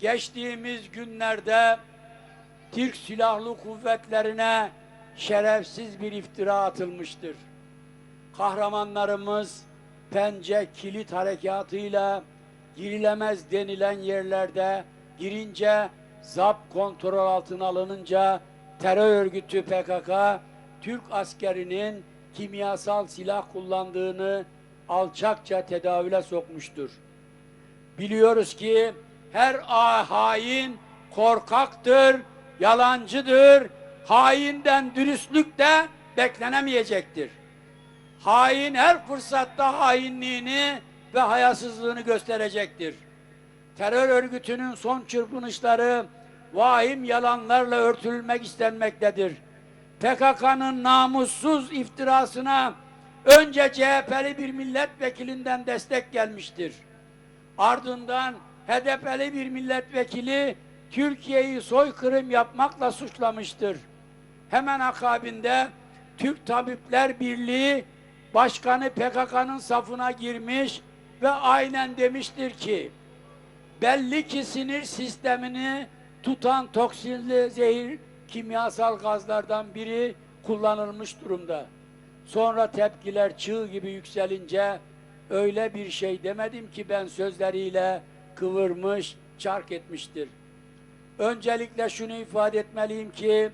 geçtiğimiz günlerde Türk Silahlı Kuvvetlerine şerefsiz bir iftira atılmıştır. Kahramanlarımız Pence Kilit Harekatı'yla girilemez denilen yerlerde girince ZAP kontrol altına alınınca terör örgütü PKK Türk askerinin kimyasal silah kullandığını alçakça tedavüle sokmuştur. Biliyoruz ki her hain korkaktır, yalancıdır. Hainden dürüstlük de beklenemeyecektir. Hain her fırsatta hainliğini ve hayasızlığını gösterecektir. Terör örgütünün son çırpınışları vahim yalanlarla örtülmek istenmektedir. PKK'nın namussuz iftirasına önce CHP'li bir milletvekilinden destek gelmiştir. Ardından HDP'li bir milletvekili Türkiye'yi soykırım yapmakla suçlamıştır. Hemen akabinde Türk Tabipler Birliği Başkanı PKK'nın safına girmiş ve aynen demiştir ki belli ki sinir sistemini tutan toksinli zehir kimyasal gazlardan biri kullanılmış durumda. Sonra tepkiler çığ gibi yükselince öyle bir şey demedim ki ben sözleriyle kıvırmış, çark etmiştir. Öncelikle şunu ifade etmeliyim ki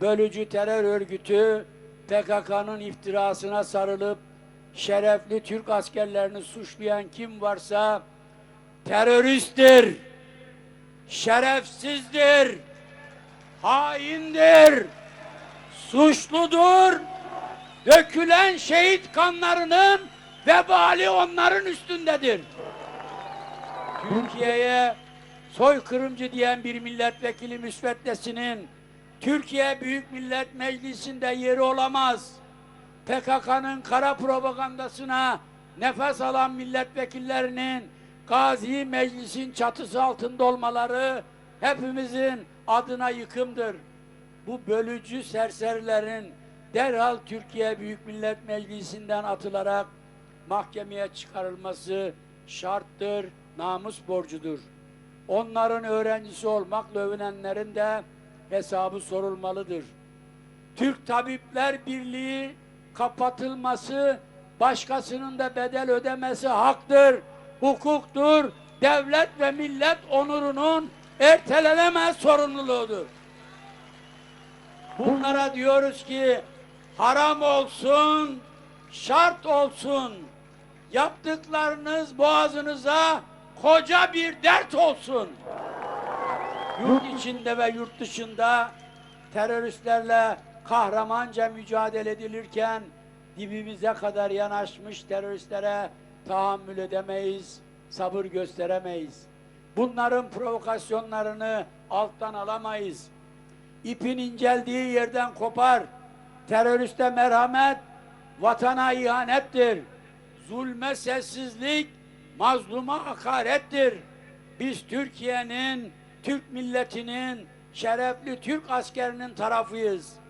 bölücü terör örgütü PKK'nın iftirasına sarılıp şerefli Türk askerlerini suçlayan kim varsa teröristtir, şerefsizdir, haindir, suçludur. Dökülen şehit kanlarının vebali onların üstündedir. Türkiye'ye soykırımcı diyen bir milletvekili müsveddesinin Türkiye Büyük Millet Meclisi'nde yeri olamaz. PKK'nın kara propagandasına nefes alan milletvekillerinin Gazi Meclis'in çatısı altında olmaları hepimizin adına yıkımdır. Bu bölücü serserilerin derhal Türkiye Büyük Millet Meclisi'nden atılarak mahkemeye çıkarılması şarttır, namus borcudur. Onların öğrencisi olmakla övünenlerin de hesabı sorulmalıdır. Türk Tabipler Birliği kapatılması, başkasının da bedel ödemesi haktır, hukuktur. Devlet ve millet onurunun ertelenemez sorumluluğudur. Bunlara diyoruz ki haram olsun, şart olsun. Yaptıklarınız boğazınıza koca bir dert olsun. Yurt içinde ve yurt dışında teröristlerle kahramanca mücadele edilirken dibimize kadar yanaşmış teröristlere tahammül edemeyiz, sabır gösteremeyiz. Bunların provokasyonlarını alttan alamayız. İpin inceldiği yerden kopar. Teröriste merhamet, vatana ihanettir. Zulme sessizlik, mazluma hakarettir. Biz Türkiye'nin, Türk milletinin, şerefli Türk askerinin tarafıyız.